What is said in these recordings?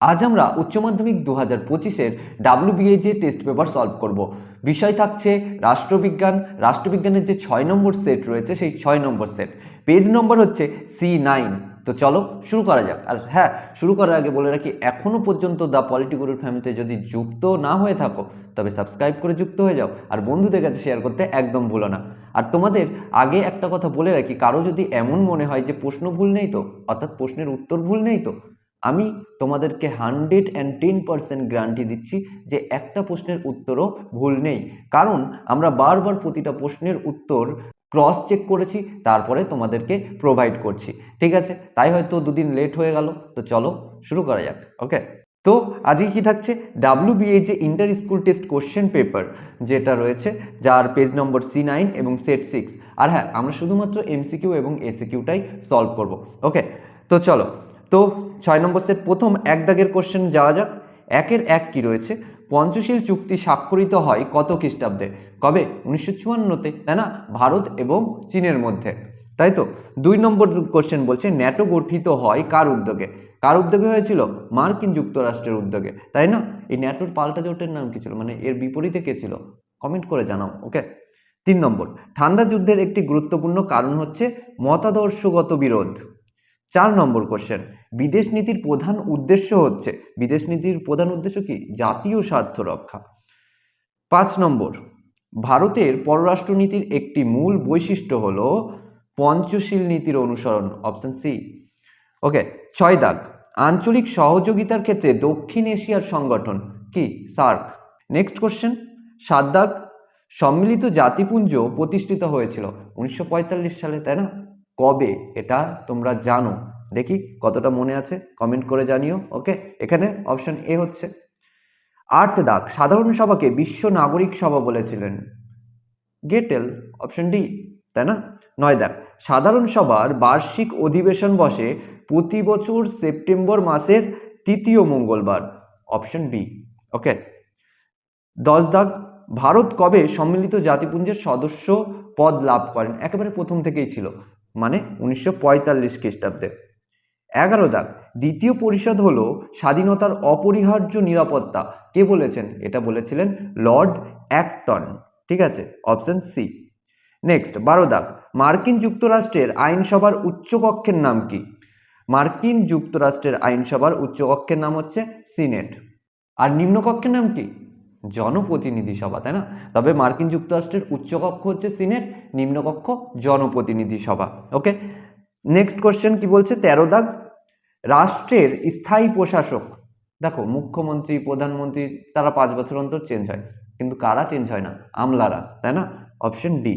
আজ আমরা উচ্চ মাধ্যমিক দু হাজার পঁচিশের ডাব্লিউবিএজে টেস্ট পেপার সলভ করব। বিষয় থাকছে রাষ্ট্রবিজ্ঞান। রাষ্ট্রবিজ্ঞানের যে ছয় নম্বর সেট রয়েছে, সেই ছয় নম্বর সেট পেজ নম্বর হচ্ছে সি নাইন তো চলো শুরু করা যাক। আর হ্যাঁ শুরু করার আগে বলে রাখি এখনও পর্যন্ত দ্য পলিটিগুরুর ফ্যামিলিতে যদি যুক্ত না হয়ে থাকো, তবে সাবস্ক্রাইব করে যুক্ত হয়ে যাও। আর বন্ধুদের কাছে শেয়ার করতে একদম ভুলো না। আর তোমাদের আগে একটা কথা বলে রাখি, কারও যদি এমন মনে হয় যে প্রশ্ন ভুল নেই তো, অর্থাৎ প্রশ্নের উত্তর ভুল নেই তো আমি তোমাদেরকে hundred and ten percent guarantee দিচ্ছি যে একটা প্রশ্নের উত্তরও ভুল নেই। কারণ আমরা বারবার প্রতিটা প্রশ্নের উত্তর ক্রস চেক করেছি, তারপরে তোমাদেরকে প্রোভাইড করছি। ঠিক আছে? তাই হয়তো দুদিন লেট হয়ে গেল। তো চলো শুরু করা যাক। ওকে তো আজকে কি থাকছে? ডাব্লিউবিএ যে inter school test question paper যেটা রয়েছে, যার পেজ নম্বর সি নাইন এবং সেট সিক্স আর হ্যাঁ আমরা শুধুমাত্র এমসিকিউ এবং এসিকিউটাই সলভ করব। ওকে তো চলো। তো ছয় নম্বর সেট প্রথম এক দাগের কোশ্চেন যাওয়া যাক। একের এক কি রয়েছে? পঞ্চশীল চুক্তি স্বাক্ষরিত হয় কত খ্রিস্টাব্দে? কবে? উনিশশো চুয়ান্নতে, তাই না? ভারত এবং চীনের মধ্যে। তাই তো? দুই নম্বর কোশ্চেন বলছে, ন্যাটো গঠিত হয় কার উদ্যোগে? কার উদ্যোগে হয়েছিল? মার্কিন যুক্তরাষ্ট্রের উদ্যোগে। তাই না? এই ন্যাটোর পাল্টা জোটের নাম কি ছিল? মানে এর বিপরীতে কে ছিল? কমেন্ট করে জানাও ওকে তিন নম্বর, ঠান্ডা যুদ্ধের একটি গুরুত্বপূর্ণ কারণ হচ্ছে মতাদর্শগত বিরোধ। চার নম্বর কোশ্চেন বিদেশ নীতির প্রধান উদ্দেশ্য হচ্ছে, বিদেশ নীতির প্রধান উদ্দেশ্য কি? জাতীয় স্বার্থ রক্ষা। পাঁচ নম্বর, ভারতের পররাষ্ট্রনীতির একটি মূল বৈশিষ্ট্য হল পঞ্চশীল নীতির অনুসরণ অপশন সি ওকে ছয় দাগ, আঞ্চলিক সহযোগিতার ক্ষেত্রে দক্ষিণ এশিয়ার সংগঠন কি? সার্ক। নেক্সট কোশ্চেন সাত দাগ, সম্মিলিত জাতিপুঞ্জ প্রতিষ্ঠিত হয়েছিল, উনিশশো পঁয়তাল্লিশ সালে, তাই না? কবে এটা তোমরা জানো? দেখি কতটা মনে আছে কমেন্ট করে জানিও ওকে এখানে অপশন এ হচ্ছে। আট দাগ সাধারণ সভাকে বিশ্ব নাগরিক সভা বলেছিলেন। গেটেল অপশন ডি তাই না? নয় দাগ সাধারণ সভার বার্ষিক অধিবেশন বসে প্রতি বছর সেপ্টেম্বর মাসের তৃতীয় মঙ্গলবার অপশন বি ওকে দশ দাগ ভারত কবে সম্মিলিত জাতিপুঞ্জের সদস্য পদ লাভ করেন? একেবারে প্রথম থেকেই ছিল। মানে উনিশশো পঁয়তাল্লিশ খ্রিস্টাব্দে। এগারো দাগ, দ্বিতীয় পরিষদ হলো স্বাধীনতার অপরিহার্য নিরাপত্তা। কে বলেছেন? এটা বলেছিলেন লর্ড অ্যাক্টন। ঠিক আছে, অপশন সি। নেক্সট, বারো দাগ, মার্কিন যুক্তরাষ্ট্রের আইনসভার উচ্চকক্ষের নাম কি? মার্কিন যুক্তরাষ্ট্রের আইনসভার উচ্চকক্ষের নাম হচ্ছে সিনেট। আর নিম্নকক্ষের নাম কি? জনপ্রতিনিধি সভা, তাই না? তবে মার্কিন যুক্তরাষ্ট্রের উচ্চকক্ষ হচ্ছে সিনেট, নিম্নকক্ষ জনপ্রতিনিধি সভা, ওকে? নেক্সট কোশ্চেন কি বলছে? তেরো দাগ। রাষ্ট্রের স্থায়ী প্রশাসক, দেখো, মুখ্যমন্ত্রী, প্রধানমন্ত্রী, তারা পাঁচ বছর অন্তর চেঞ্জ হয়, কিন্তু কারা চেঞ্জ হয় না? আমলারা, তাই না? অপশন ডি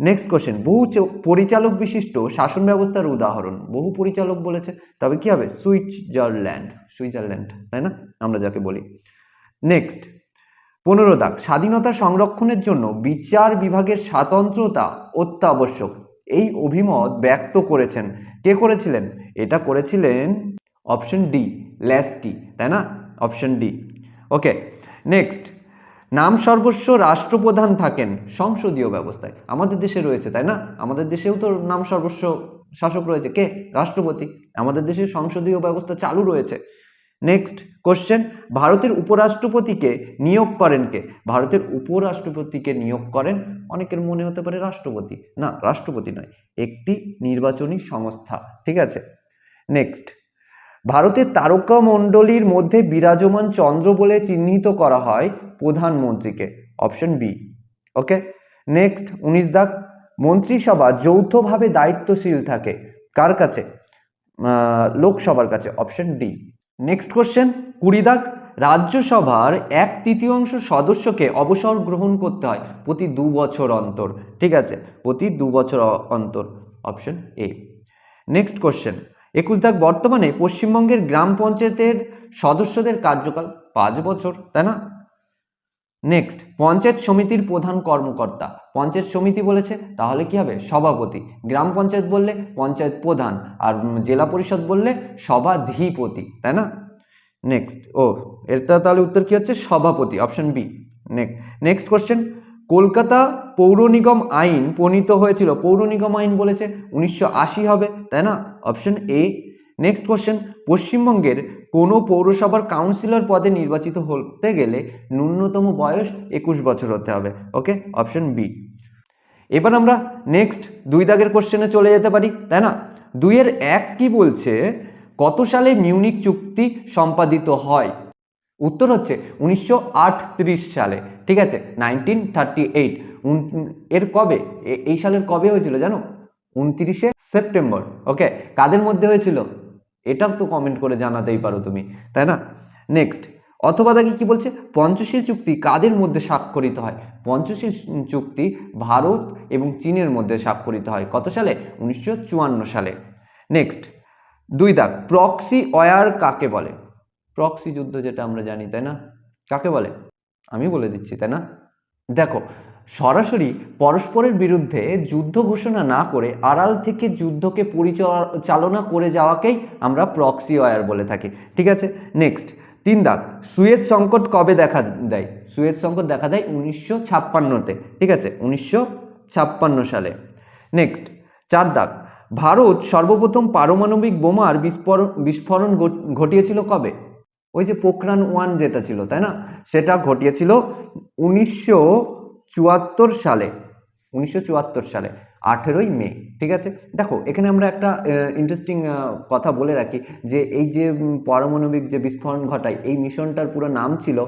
নেক্সট কোশ্চেন বহু পরিচালক বিশিষ্ট শাসন ব্যবস্থার উদাহরণ। বহু পরিচালক বলেছে, তবে কি হবে? সুইজারল্যান্ড সুইজারল্যান্ড, তাই না? আমরা যাকে বলি। নেক্সট পনেরো দাগ, স্বাধীনতা সংরক্ষণের জন্য বিচার বিভাগের স্বাতন্ত্রতা অত্যাবশ্যক। এই অভিমত ব্যক্ত করেছেন। কে করেছিলেন? এটা করেছিলেন অপশন ডি, ল্যাস্কি, তাই না? Option D. Okay, next. নাম সর্বস্ব রাষ্ট্রপ্রধান থাকেন সংসদীয় ব্যবস্থায়। আমাদের দেশে রয়েছে, তাই না? আমাদের দেশেও তো নাম সর্বস্ব শাসক রয়েছে। কে? রাষ্ট্রপতি। আমাদের দেশে সংসদীয় ব্যবস্থা চালু রয়েছে। নেক্সট কোশ্চেন ভারতের উপরাষ্ট্রপতিকে নিয়োগ করেন কে? ভারতের উপরাষ্ট্রপতিকে নিয়োগ করেন অনেকের মনে হতে পারে রাষ্ট্রপতি। না, রাষ্ট্রপতি নয়, একটি নির্বাচনী সংস্থা, ঠিক আছে? নেক্সট ভারতের তারকা মণ্ডলীর মধ্যে বিরাজমান চন্দ্র বলে চিহ্নিত করা হয় প্রধানমন্ত্রীকে অপশন বি ওকে নেক্সট উনিশ দাগ, মন্ত্রিসভা যৌথভাবে দায়িত্বশীল থাকে, কার কাছে? লোকসভার কাছে অপশন ডি নেক্সট কোশ্চেন কুড়ি দাগ, রাজ্যসভার এক তৃতীয়াংশ সদস্যকে অবসর গ্রহণ করতে হয় প্রতি দু বছর অন্তর, ঠিক আছে? প্রতি দু বছর অন্তর অপশন এ নেক্সট কোশ্চেন একুশ দাগ বর্তমানে পশ্চিমবঙ্গের গ্রাম পঞ্চায়েতের সদস্যদের কার্যকাল পাঁচ বছর, তাই না? নেক্সট পঞ্চায়েত সমিতির প্রধান কর্মকর্তা। পঞ্চায়েত সমিতি বলেছে, তাহলে কি হবে? সভাপতি। গ্রাম পঞ্চায়েত বললে পঞ্চায়েত প্রধান, আর জেলা পরিষদ বললে সভাধিপতি, তাই না? নেক্সট ও, এটা তাহলে উত্তর কি হচ্ছে? সভাপতি option B next question Kolkata পৌর নিগম আইন প্রণীত হয়েছিল। পৌর নিগম আইন বলেছে, উনিশশো আশি হবে, তাই না? অপশন এ নেক্সট কোশ্চেন পশ্চিমবঙ্গের কোনো পৌরসভার কাউন্সিলর পদে নির্বাচিত হতে গেলে ন্যূনতম বয়স একুশ বছর হতে হবে। ওকে অপশন বি এবার আমরা নেক্সট দুই দাগের কোশ্চেনে চলে যেতে পারি, তাই না? দুইয়ের এক কি বলছে, কত সালে মিউনিক চুক্তি সম্পাদিত হয়? উত্তর হচ্ছে উনিশশো আটত্রিশ সালে, ঠিক আছে? নাইনটিন থার্টি এইট এর কবে? এই সালের কবে হয়েছিল জানো? উনত্রিশে সেপ্টেম্বর। ওকে কাদের মধ্যে হয়েছিল? এটাও তো কমেন্ট করে জানাতেই পারো তুমি, তাই না? নেক্সট অথবা দেখি কি বলছে? পঞ্চশীল চুক্তি কাদের মধ্যে স্বাক্ষরিত হয়? পঞ্চশীল চুক্তি ভারত এবং চীনের মধ্যে স্বাক্ষরিত হয়। কত সালে? উনিশশো চুয়ান্ন সালে। নেক্সট দুই দাগ প্রক্সি অয়ার কাকে বলে? প্রক্সি যুদ্ধ যেটা আমরা জানি, তাই না? কাকে বলে? আমি বলে দিচ্ছি, তাই না? দেখো সরাসরি পরস্পরের বিরুদ্ধে যুদ্ধ ঘোষণা না করে আড়াল থেকে যুদ্ধকে পরিচালনা করে যাওয়াকেই আমরা প্রক্সি ওয়ার বলে থাকি। ঠিক আছে? নেক্সট তিন দাগ সুয়েজ সংকট কবে দেখা দেয়? সুয়েজ সংকট দেখা দেয় উনিশশো ছাপ্পান্নতে, ঠিক আছে? উনিশশো ছাপ্পান্ন সালে। নেক্সট চার দাগ, ভারত সর্বপ্রথম পারমাণবিক বোমার বিস্ফোরণ বিস্ফোরণ ঘটিয়েছিল কবে? ওই যে পোখরান ওয়ান যেটা ছিল, তাই না? সেটা ঘটিয়েছিল উনিশশো চুয়াত্তর সালে, উনিশশো চুয়াত্তর সালে, আঠেরোই মে, ঠিক আছে? দেখো, এখানে আমরা একটা ইন্টারেস্টিং কথা বলে রাখি যে এই যে পারমাণবিক যে বিস্ফোরণ ঘটায়, এই মিশনটার পুরো নাম ছিল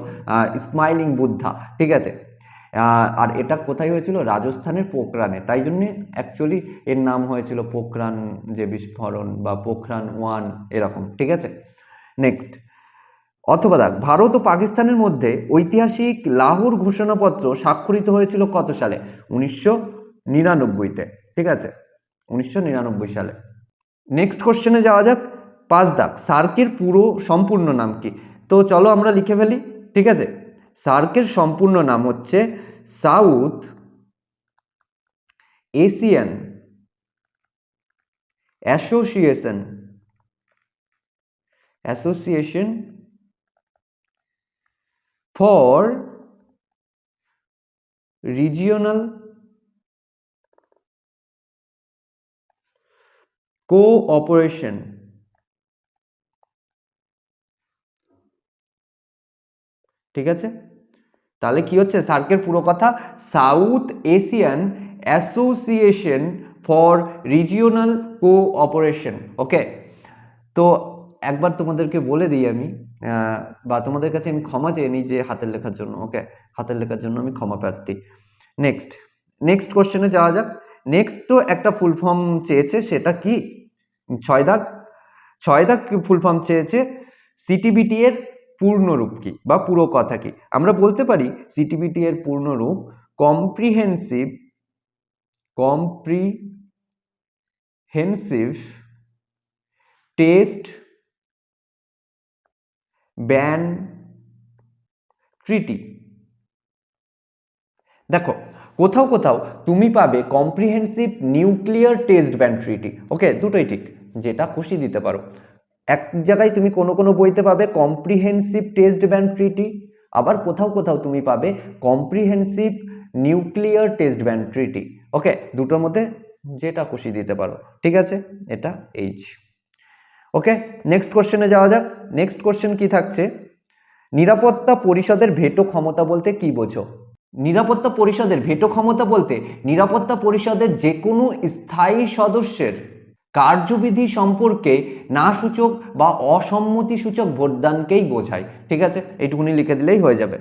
স্মাইলিং বুদ্ধা, ঠিক আছে? আর এটা কোথায় হয়েছিল? রাজস্থানের পোখরানে। তাই জন্যে অ্যাকচুয়ালি এর নাম হয়েছিল পোখরান যে বিস্ফোরণ বা পোখরান ওয়ান, এরকম, ঠিক আছে? নেক্সট অথবা দেখ, ভারত ও পাকিস্তানের মধ্যে ঐতিহাসিক লাহোর ঘোষণাপত্র স্বাক্ষরিত হয়েছিল কত সালে? উনিশশো নিরানব্বইতে, ঠিক আছে? উনিশশো নিরানব্বই সালে। নেক্সট কোশ্চেনে যাওয়া যাক। পাঁচ দাগ, সার্কের পুরো সম্পূর্ণ নাম কি? তো চলো আমরা লিখে ফেলি, ঠিক আছে? সার্কের সম্পূর্ণ নাম হচ্ছে South Asian association. Association for regional cooperation. ঠিক আছে? তাহলে কি হচ্ছে? সার্কের পুরো কথা। South Asian association for regional cooperation okay তো একবার তোমাদেরকে বলে দিই আমি বা তোমাদের কাছে আমি ক্ষমা চেয়ে নিই যে হাতের লেখার জন্য ওকে হাতের লেখার জন্য আমি ক্ষমা প্রার্থী। নেক্সট নেক্সট কোশ্চেনে যাওয়া যাক। নেক্সট তো একটা ফুল ফর্ম চেয়েছে, সেটা কি? ছয় দাগ। ছয় দাগ ফুল ফর্ম চেয়েছে? সিটিবিটি এর পূর্ণরূপ কি, বা পুরো কথা কি? আমরা বলতে পারি সিটিবিটি এর পূর্ণরূপ comprehensive comprehensive test ban treaty. দেখো, কোথাও কোথাও তুমি পাবে comprehensive nuclear test ban treaty. Okay, দুটোই ঠিক, যেটা খুশি দিতে পারো। এক জায়গায় তুমি কোনো কোনো বইতে পাবে কম্প্রিহেন্সিভ টেস্ট ব্যান ট্রিটি, আবার কোথাও কোথাও তুমি পাবে comprehensive nuclear test ban treaty. Okay, দুটোর মধ্যে যেটা খুশি দিতে পারো। ঠিক আছে? এটা এইচ। ওকে নেক্সট কোশ্চেনে যাওয়া যাক। নেক্সট কোশ্চেন কি থাকছে? নিরাপত্তা পরিষদের ভেটো ক্ষমতা বলতে কি বোঝো? নিরাপত্তা পরিষদের ভেটো ক্ষমতা বলতে নিরাপত্তা পরিষদের যে কোনো স্থায়ী সদস্যের কার্যবিধি সম্পর্কে না সূচক বা অসম্মতি সূচক ভোটদানকেই বোঝায়। ঠিক আছে? এইটুকুনি লিখে দিলেই হয়ে যাবে।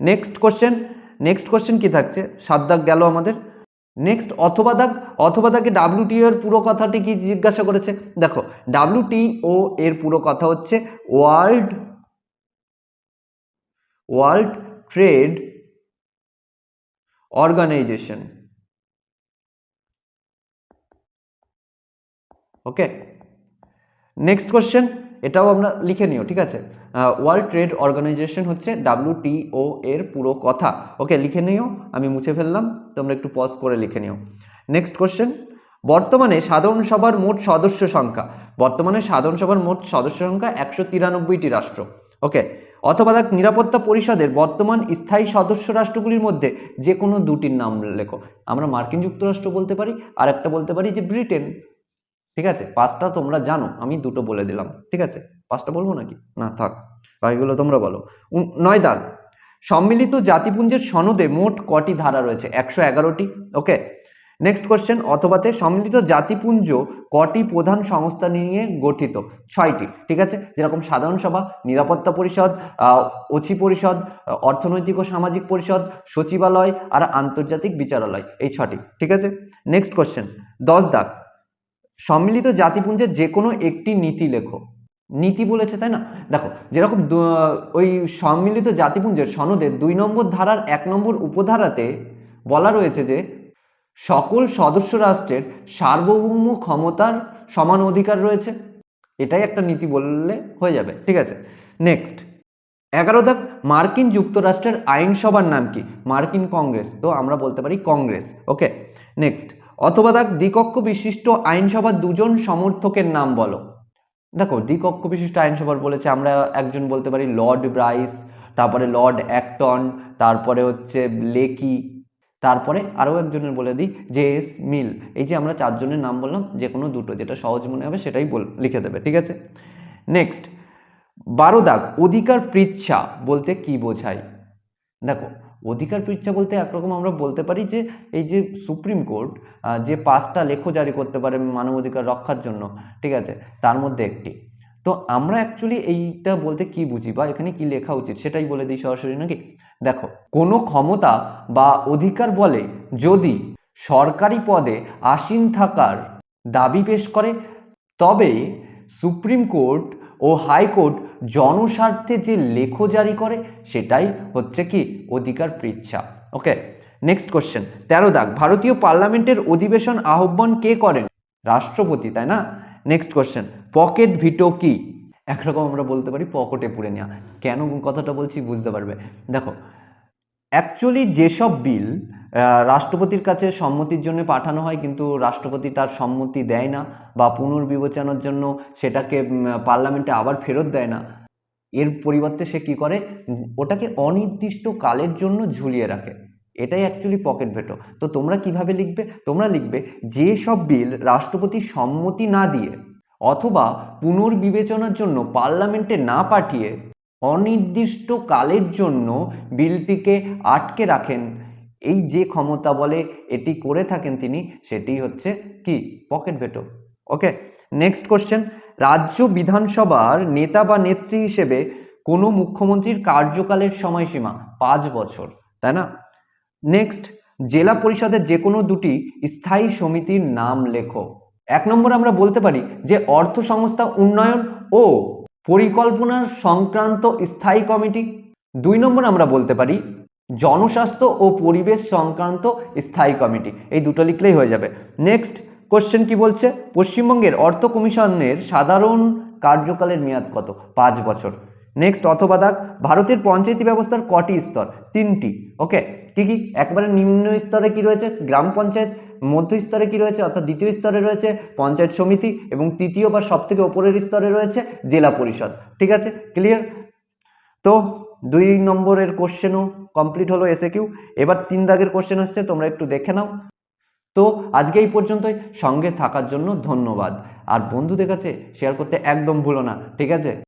নেক্সট কোশ্চেন নেক্সট কোশ্চেন কি থাকছে? সাত দাগ গেল আমাদের। নেক্সট অথবা দাগ অথবা দাগে ডাব্লিউটি এর পুরো কথাটি কি জিজ্ঞাসা করেছে? দেখো ডাব্লিউটিও এর পুরো কথা হচ্ছে world world trade organization okay next question এটাও আমরা লিখে নিও, ঠিক আছে? ওয়ার্ল্ড ট্রেড অর্গানাইজেশন হচ্ছে ডাব্লিউটিও এর পুরো কথা। ওকে লিখে নিও, আমি মুছে ফেললাম, তোমরা একটু পজ করে লিখে নিও। নেক্সট কোশ্চেন বর্তমানে সাধারণ সভার মোট সদস্য সংখ্যা। বর্তমানে সাধারণ সভার মোট সদস্য সংখ্যা একশো তিরানব্বইটি রাষ্ট্র। ওকে অথবা দেখ, নিরাপত্তা পরিষদের বর্তমান স্থায়ী সদস্য রাষ্ট্রগুলির মধ্যে যে কোনো দুটির নাম লেখো। আমরা মার্কিন যুক্তরাষ্ট্র বলতে পারি আর একটা বলতে পারি যে ব্রিটেন। ঠিক আছে? পাঁচটা তোমরা জানো, আমি দুটো বলে দিলাম, ঠিক আছে? পাঁচটা বলব নাকি? না, থাক, বাকিগুলো তোমরা বলো। নয় দাগ। সম্মিলিত জাতিপুঞ্জের সনদে মোট কটি ধারা রয়েছে? একশো এগারোটি ওকে নেক্সট কোশ্চেন অথবাতে সম্মিলিত জাতিপুঞ্জ কটি প্রধান সংস্থা নিয়ে গঠিত? ছয়টি, ঠিক আছে? যেরকম সাধারণ সভা, নিরাপত্তা পরিষদ অচি পরিষদ, অর্থনৈতিক ও সামাজিক পরিষদ, সচিবালয় আর আন্তর্জাতিক বিচারালয়, এই ছটি, ঠিক আছে? নেক্সট কোশ্চেন দশ দাগ। সম্মিলিত জাতিপুঞ্জের যে কোনো একটি নীতি লেখো। নীতি বলেছে, তাই না? দেখো, যেরকম ওই সম্মিলিত জাতিপুঞ্জের সনদের দুই নম্বর ধারার এক নম্বর উপধারাতে বলা রয়েছে যে, সকল সদস্য রাষ্ট্রের সার্বভৌম ক্ষমতার সমান অধিকার রয়েছে। এটাই একটা নীতি বললে হয়ে যাবে, ঠিক আছে? নেক্সট এগারো দাগ, মার্কিন যুক্তরাষ্ট্রের আইনসভার নাম কি? মার্কিন কংগ্রেস, তো আমরা বলতে পারি কংগ্রেস ওকে নেক্সট অথবা দাগ দ্বিকক্ষ বিশিষ্ট আইনসভার দুজন সমর্থকের নাম বলো। দেখো, দ্বিকক্ষ বিশিষ্ট আইনসভার বলেছে, আমরা একজন বলতে পারি লর্ড ব্রাইস, তারপরে লর্ড অ্যাক্টন, তারপরে হচ্ছে লেকি, তারপরে আরও একজনের বলে দিই, জে এস মিল। এই যে আমরা চারজনের নাম বললাম, যে কোনো দুটো, যেটা সহজ মনে হবে সেটাই বল লিখে দেবে, ঠিক আছে? নেক্সট বারো দাগ, অধিকার পৃচ্ছা বলতে কি বোঝায়? দেখো অধিকার পৃচ্ছা বলতে একরকম আমরা বলতে পারি যে, এই যে সুপ্রিম কোর্ট যে পাঁচটা লেখো জারি করতে পারে মানবাধিকার রক্ষার জন্য, ঠিক আছে? তার মধ্যে একটি। তো আমরা অ্যাকচুয়ালি এইটা বলতে কি বুঝি বা এখানে কি লেখা উচিত সেটাই বলে দিই সরাসরি নাকি? দেখো, কোনো ক্ষমতা বা অধিকার বলে যদি সরকারি পদে আসীন থাকার দাবি পেশ করে, তবে সুপ্রিম কোর্ট ও হাইকোর্ট জনস্বার্থে যে লেখো জারি করে, সেটাই হচ্ছে কি অধিকার পৃচ্ছা। ওকে নেক্সট কোশ্চেন তেরো দাগ, ভারতীয় পার্লামেন্টের অধিবেশন আহ্বান কে করেন? রাষ্ট্রপতি, তাই না? নেক্সট কোশ্চেন পকেট ভিটো কি? একরকম আমরা বলতে পারি, পকেটে পুড়ে নেওয়া কেন কথাটা বলছি বুঝতে পারবে। দেখো অ্যাকচুয়ালি যেসব বিল রাষ্ট্রপতির কাছে সম্মতির জন্য পাঠানো হয়, কিন্তু রাষ্ট্রপতি তার সম্মতি দেয় না বা পুনর্বিবেচনার জন্য সেটাকে পার্লামেন্টে আবার ফেরত দেয় না। এর পরিবর্তে সে কি করে? ওটাকে অনির্দিষ্ট কালের জন্য ঝুলিয়ে রাখে। এটাই অ্যাকচুয়ালি পকেট ভেটো তো তোমরা কীভাবে লিখবে? তোমরা লিখবে, যে সব বিল রাষ্ট্রপতির সম্মতি না দিয়ে অথবা পুনর্বিবেচনার জন্য পার্লামেন্টে না পাঠিয়ে অনির্দিষ্ট কালের জন্য বিলটিকে আটকে রাখেন এই যে ক্ষমতা বলে এটি করে থাকেন তিনি, সেটি হচ্ছে কি? Pocket veto. Okay next question রাজ্য বিধানসভার নেতা বা নেত্রী হিসেবে কোনো মুখ্যমন্ত্রীর কার্যকালের সময়সীমা পাঁচ বছর, তাই না? নেক্সট জেলা পরিষদের যে কোনো দুটি স্থায়ী সমিতির নাম লেখো। এক নম্বর আমরা বলতে পারি যে অর্থ সংস্থা উন্নয়ন ও পরিকল্পনার সংক্রান্ত স্থায়ী কমিটি। দুই নম্বর আমরা বলতে পারি জনস্বাস্থ্য ও পরিবেশ সংক্রান্ত স্থায়ী কমিটি। এই দুটো লিখলেই হয়ে যাবে। নেক্সট কোশ্চেন কি বলছে? পশ্চিমবঙ্গের অর্থ কমিশনের সাধারণ কার্যকালের মেয়াদ কত? পাঁচ বছর। নেক্সট অথবা দাগ ভারতের পঞ্চায়েতি ব্যবস্থার কটি স্তর? তিনটি। ওকে কি কি? একবারে নিম্ন স্তরে কি রয়েছে? গ্রাম পঞ্চায়েত, মধ্য স্তরে কি রয়েছে? অর্থাৎ দ্বিতীয় স্তরে রয়েছে পঞ্চায়েত সমিতি এবং তৃতীয় বা সব থেকে ওপরের স্তরে রয়েছে জেলা পরিষদ। ঠিক আছে? ক্লিয়ার তো, দুই নম্বরের কোশ্চেনও কমপ্লিট হলো এসে কিউ এবার তিন দাগের কোশ্চেন আসছে, তোমরা একটু দেখে নাও। তো আজকে এই পর্যন্তই, সঙ্গে থাকার জন্য ধন্যবাদ। আর বন্ধুদের কাছে শেয়ার করতে একদম ভুলো না, ঠিক আছে?